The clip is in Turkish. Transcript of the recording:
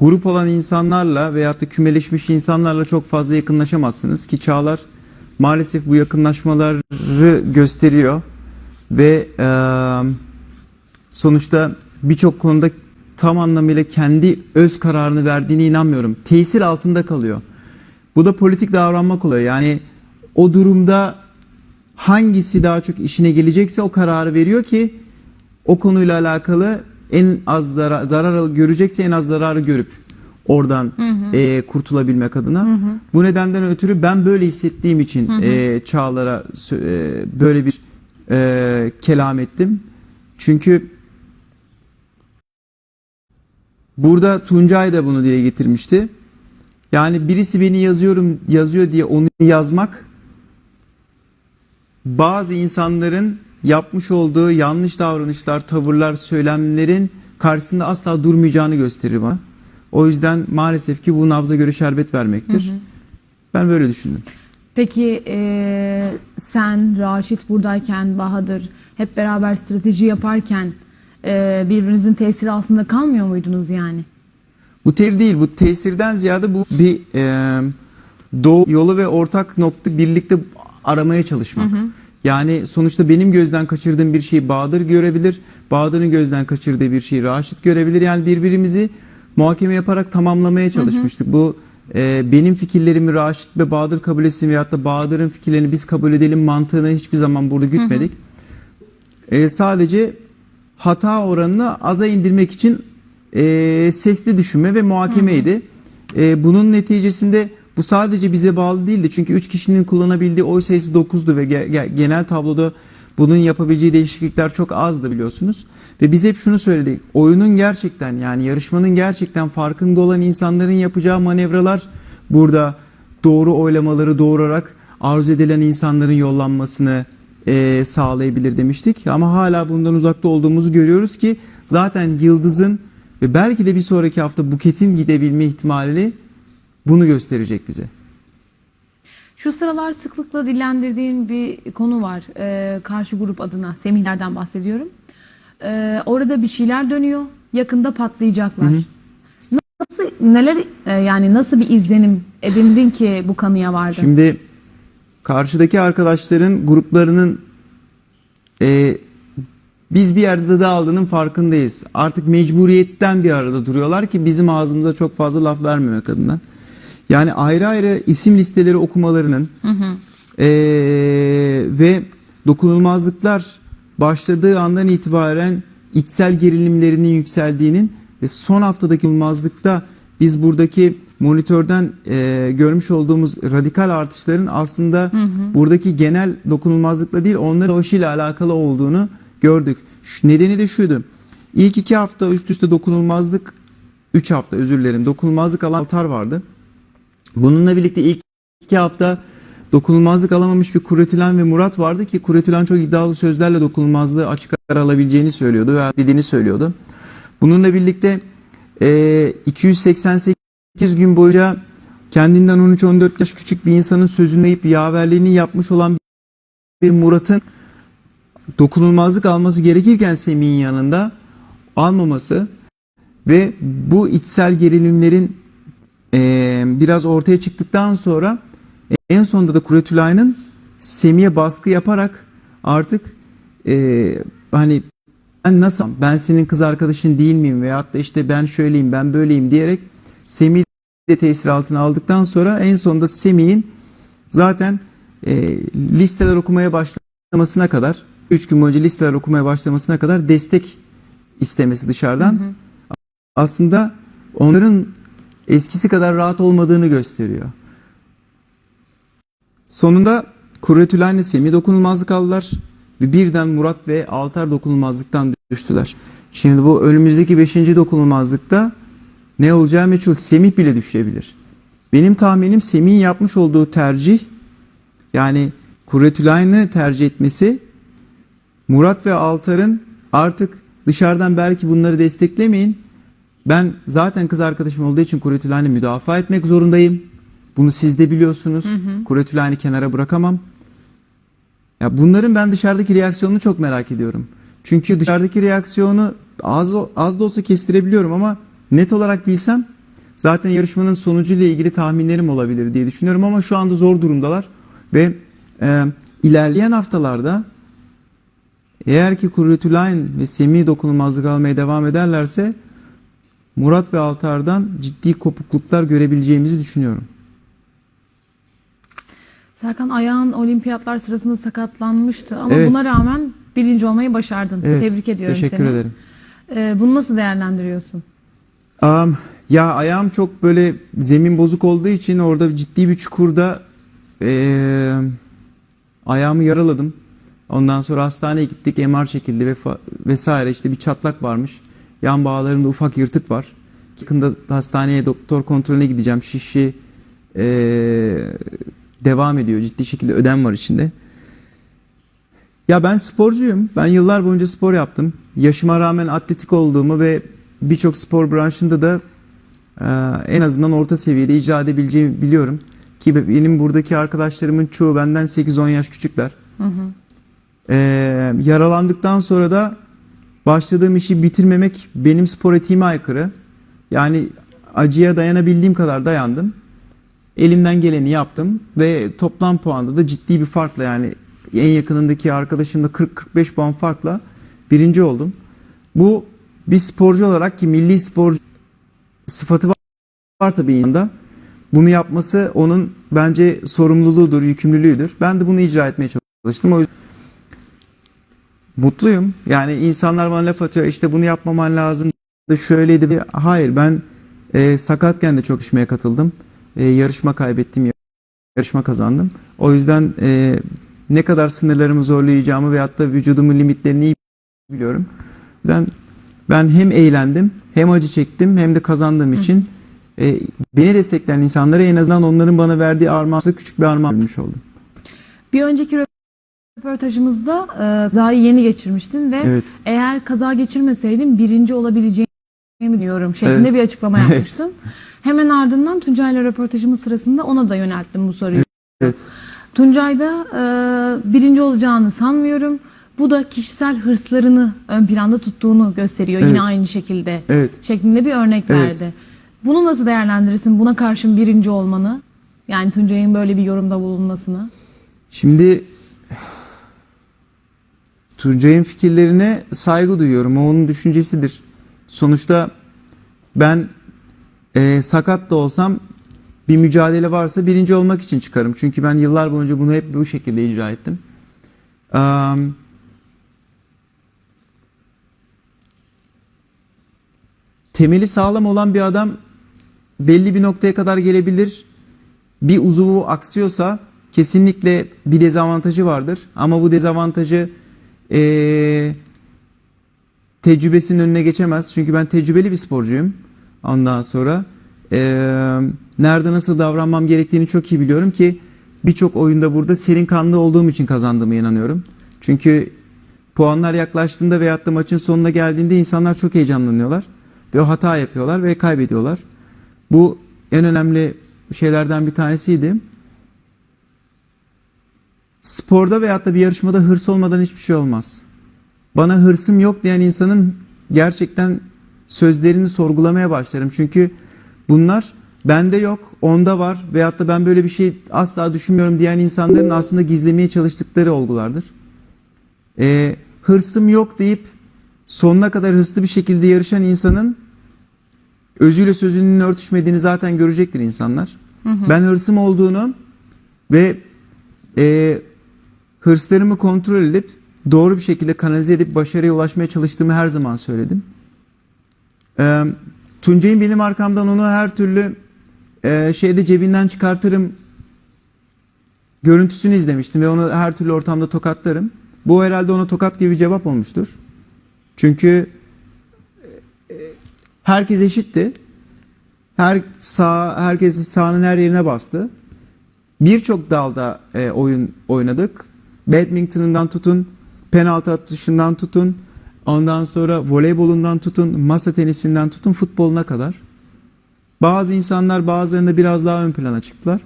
grup olan insanlarla veyahut da kümeleşmiş insanlarla çok fazla yakınlaşamazsınız ki Çağlar maalesef bu yakınlaşmaları gösteriyor ve e, sonuçta birçok konuda tam anlamıyla kendi öz kararını verdiğine inanmıyorum. Tesir altında kalıyor. Bu da politik davranmak oluyor. Yani o durumda hangisi daha çok işine gelecekse o kararı veriyor ki o konuyla alakalı en az zarar, zarar görecekse en az zararı görüp oradan e, kurtulabilmek adına. Bu nedenden ötürü ben böyle hissettiğim için e, Çağlar'a e, böyle bir e, kelam ettim. Çünkü burada Tuncay da bunu dile getirmişti. Yani birisi beni yazıyorum yazıyor diye onu yazmak bazı insanların yapmış olduğu yanlış davranışlar, tavırlar, söylemlerin karşısında asla durmayacağını gösterir bana. O yüzden maalesef ki bu nabza göre şerbet vermektir. Ben böyle düşündüm. Peki e, sen, Raşit buradayken, Bahadır hep beraber strateji yaparken e, birbirinizin tesiri altında kalmıyor muydunuz yani? Bu ter değil, bu tesirden ziyade bu bir e, doğu yolu ve ortak nokta birlikte aramaya çalışmak. Yani sonuçta benim gözden kaçırdığım bir şeyi Bahadır görebilir, Bahadır'ın gözden kaçırdığı bir şeyi Raşit görebilir. Yani birbirimizi muhakeme yaparak tamamlamaya çalışmıştık. Bu e, benim fikirlerimi Raşit ve Bahadır kabul etsin veyahut da Bahadır'ın fikirlerini biz kabul edelim mantığını hiçbir zaman burada gütmedik. E, sadece hata oranını aza indirmek için e, sesli düşünme ve muhakemeydi. E, bunun neticesinde bu sadece bize bağlı değildi. Çünkü 3 kişinin kullanabildiği oy sayısı 9'du ve ge- ge- genel tabloda bunun yapabileceği değişiklikler çok azdı biliyorsunuz. Ve biz hep şunu söyledik. Oyunun gerçekten yani yarışmanın gerçekten farkında olan insanların yapacağı manevralar burada doğru oylamaları doğurarak arzu edilen insanların yollanmasını e, sağlayabilir demiştik. Ama hala bundan uzakta olduğumuzu görüyoruz ki zaten Yıldız'ın ve belki de bir sonraki hafta Buket'in gidebilme ihtimali bunu gösterecek bize. Şu sıralar sıklıkla dillendirdiğin bir konu var. E, karşı grup adına, Semihlerden bahsediyorum. E, orada bir şeyler dönüyor. Yakında patlayacaklar. Nasıl, neler e, yani nasıl bir izlenim edindin ki bu kanıya vardın? Şimdi karşıdaki arkadaşların gruplarının e, biz bir yerde dağıldığının farkındayız. Artık mecburiyetten bir arada duruyorlar ki bizim ağzımıza çok fazla laf vermemek adına. Yani ayrı ayrı isim listeleri okumalarının e, ve dokunulmazlıklar başladığı andan itibaren içsel gerilimlerinin yükseldiğinin ve son haftadaki dokunulmazlıkta biz buradaki monitörden e, görmüş olduğumuz radikal artışların aslında buradaki genel dokunulmazlıkla değil onların savaşıyla alakalı olduğunu gördük. Şu, nedeni de şuydu. İlk iki hafta üst üste dokunulmazlık, üç hafta özür dilerim dokunulmazlık alan altar vardı. Bununla birlikte ilk iki hafta dokunulmazlık alamamış bir Kuretülen ve Murat vardı ki Kuretülen çok iddialı sözlerle dokunulmazlığı açık ara alabileceğini söylüyordu ve dediğini söylüyordu. Bununla birlikte e, 288 gün boyunca kendinden 13-14 yaş küçük bir insanın sözünü yiyip yaverliğini yapmış olan bir Murat'ın dokunulmazlık alması gerekirken Semih'in yanında almaması ve bu içsel gerilimlerin e, biraz ortaya çıktıktan sonra en sonunda da Kuretülay'ın Semih'e baskı yaparak artık e, hani ben nasıl ben senin kız arkadaşın değil miyim veyahut da işte ben şöyleyim ben böyleyim diyerek Semih'i de tesir altına aldıktan sonra en sonunda Semih'in zaten e, listeler okumaya başlamasına kadar 3 gün boyunca listeler okumaya başlamasına kadar destek istemesi dışarıdan. Aslında onların eskisi kadar rahat olmadığını gösteriyor. Sonunda Kuretülen'le Semih dokunulmazlık aldılar ve birden Murat ve Altar dokunulmazlıktan düştüler. Şimdi bu önümüzdeki 5. dokunulmazlıkta ne olacağı meçhul. Semih bile düşebilir. Benim tahminim Semih'in yapmış olduğu tercih yani Kuretülen'i tercih etmesi Murat ve Altar'ın artık dışarıdan belki bunları desteklemeyin. Ben zaten kız arkadaşım olduğu için Kuretülen'i müdafaa etmek zorundayım. Bunu siz de biliyorsunuz. Kuretülen'i kenara bırakamam. Ya bunların ben dışarıdaki reaksiyonunu çok merak ediyorum. Çünkü dışarıdaki reaksiyonu az az da olsa kestirebiliyorum ama net olarak bilsem Zaten yarışmanın sonucuyla ilgili tahminlerim olabilir diye düşünüyorum ama şu anda zor durumdalar ve e, ilerleyen haftalarda eğer ki Kurretülayn ve Semih dokunulmazlık almaya devam ederlerse Murat ve Altar'dan ciddi kopukluklar görebileceğimizi düşünüyorum. Serkan ayağın olimpiyatlar sırasında sakatlanmıştı ama Evet. buna rağmen birinci olmayı başardın. Evet, Tebrik ediyorum teşekkür seni. ederim. Ee, bunu nasıl değerlendiriyorsun? Am, ya ayağım çok böyle zemin bozuk olduğu için orada ciddi bir çukurda eee, ayağımı yaraladım. Ondan sonra hastaneye gittik, MR çekildi ve fa- vesaire işte bir çatlak varmış. Yan bağlarımda ufak yırtık var. Yakında hastaneye doktor kontrolüne gideceğim. Şişi eee, devam ediyor. Ciddi şekilde ödem var içinde. Ya ben sporcuyum. Ben yıllar boyunca spor yaptım. Yaşıma rağmen atletik olduğumu ve birçok spor branşında da e, en azından orta seviyede icra edebileceğimi biliyorum. Ki benim buradaki arkadaşlarımın çoğu benden 8-10 yaş küçükler. E, yaralandıktan sonra da başladığım işi bitirmemek benim spor etiğime aykırı. Yani acıya dayanabildiğim kadar dayandım. Elimden geleni yaptım ve toplam puanda da ciddi bir farkla yani en yakınındaki arkadaşımla 40-45 puan farkla birinci oldum. Bu bir sporcu olarak ki milli sporcu sıfatı varsa bir insanda bunu yapması onun bence sorumluluğudur, yükümlülüğüdür. Ben de bunu icra etmeye çalıştım. O yüzden mutluyum. Yani insanlar bana laf atıyor işte bunu yapmaman lazım da şöyleydi. Hayır ben e, sakatken de çok işmeye katıldım. E, yarışma kaybettim, yarışma kazandım. O yüzden e, ne kadar sınırlarımı zorlayacağımı veyahut da vücudumun limitlerini iyi biliyorum. Yüzden ben hem eğlendim, hem acı çektim, hem de kazandığım için e, beni destekleyen insanlara en azından onların bana verdiği armağanla küçük bir armağan vermiş oldum. Bir önceki röportajımızda e, kazayı yeni geçirmiştin ve Evet. eğer kaza geçirmeseydin birinci olabileceğimi diyorum şeklinde Evet. bir açıklama Evet. yapmıştın. Hemen ardından Tuncay'la röportajımız sırasında ona da yönelttim bu soruyu. Evet. Tuncay'da e, birinci olacağını sanmıyorum. Bu da kişisel hırslarını ön planda tuttuğunu gösteriyor Evet. yine aynı şekilde. Evet. Şeklinde bir örnek Evet. verdi. Bunu nasıl değerlendirirsin? Buna karşın birinci olmanı? Yani Tuncay'ın böyle bir yorumda bulunmasını. Şimdi Tuncay'ın fikirlerine saygı duyuyorum. O onun düşüncesidir. Sonuçta ben e, sakat da olsam bir mücadele varsa birinci olmak için çıkarım. Çünkü ben yıllar boyunca bunu hep bu şekilde icra ettim. Am, temeli sağlam olan bir adam belli bir noktaya kadar gelebilir. Bir uzuvu aksıyorsa kesinlikle bir dezavantajı vardır. Ama bu dezavantajı eee, tecrübesinin önüne geçemez. Çünkü ben tecrübeli bir sporcuyum. Ondan sonra eee, nerede nasıl davranmam gerektiğini çok iyi biliyorum ki birçok oyunda burada serin kanlı olduğum için kazandığıma inanıyorum. Çünkü puanlar yaklaştığında veyahut da maçın sonuna geldiğinde insanlar çok heyecanlanıyorlar. Ve hata yapıyorlar ve kaybediyorlar. Bu en önemli şeylerden bir tanesiydi. Sporda veyahut da bir yarışmada hırs olmadan hiçbir şey olmaz. Bana hırsım yok diyen insanın gerçekten sözlerini sorgulamaya başlarım. Çünkü bunlar bende yok, onda var veyahut da ben böyle bir şey asla düşünmüyorum diyen insanların aslında gizlemeye çalıştıkları olgulardır. Ee, hırsım yok deyip sonuna kadar hırslı bir şekilde yarışan insanın özüyle sözünün örtüşmediğini zaten görecektir insanlar. Ben hırsım olduğunu ve e, hırslarımı kontrol edip doğru bir şekilde kanalize edip başarıya ulaşmaya çalıştığımı her zaman söyledim. E, Tuncay'ın benim arkamdan onu her türlü e, şeyde cebinden çıkartırım görüntüsünü izlemiştim ve onu her türlü ortamda tokatlarım. Bu herhalde ona tokat gibi cevap olmuştur. Çünkü e, herkes eşitti. Her sağ herkes sahanın her yerine bastı. Birçok dalda e, oyun oynadık. Badminton'ından tutun, penaltı atışından tutun, ondan sonra voleybolundan tutun, masa tenisinden tutun, futboluna kadar. Bazı insanlar bazılarında biraz daha ön plana çıktılar.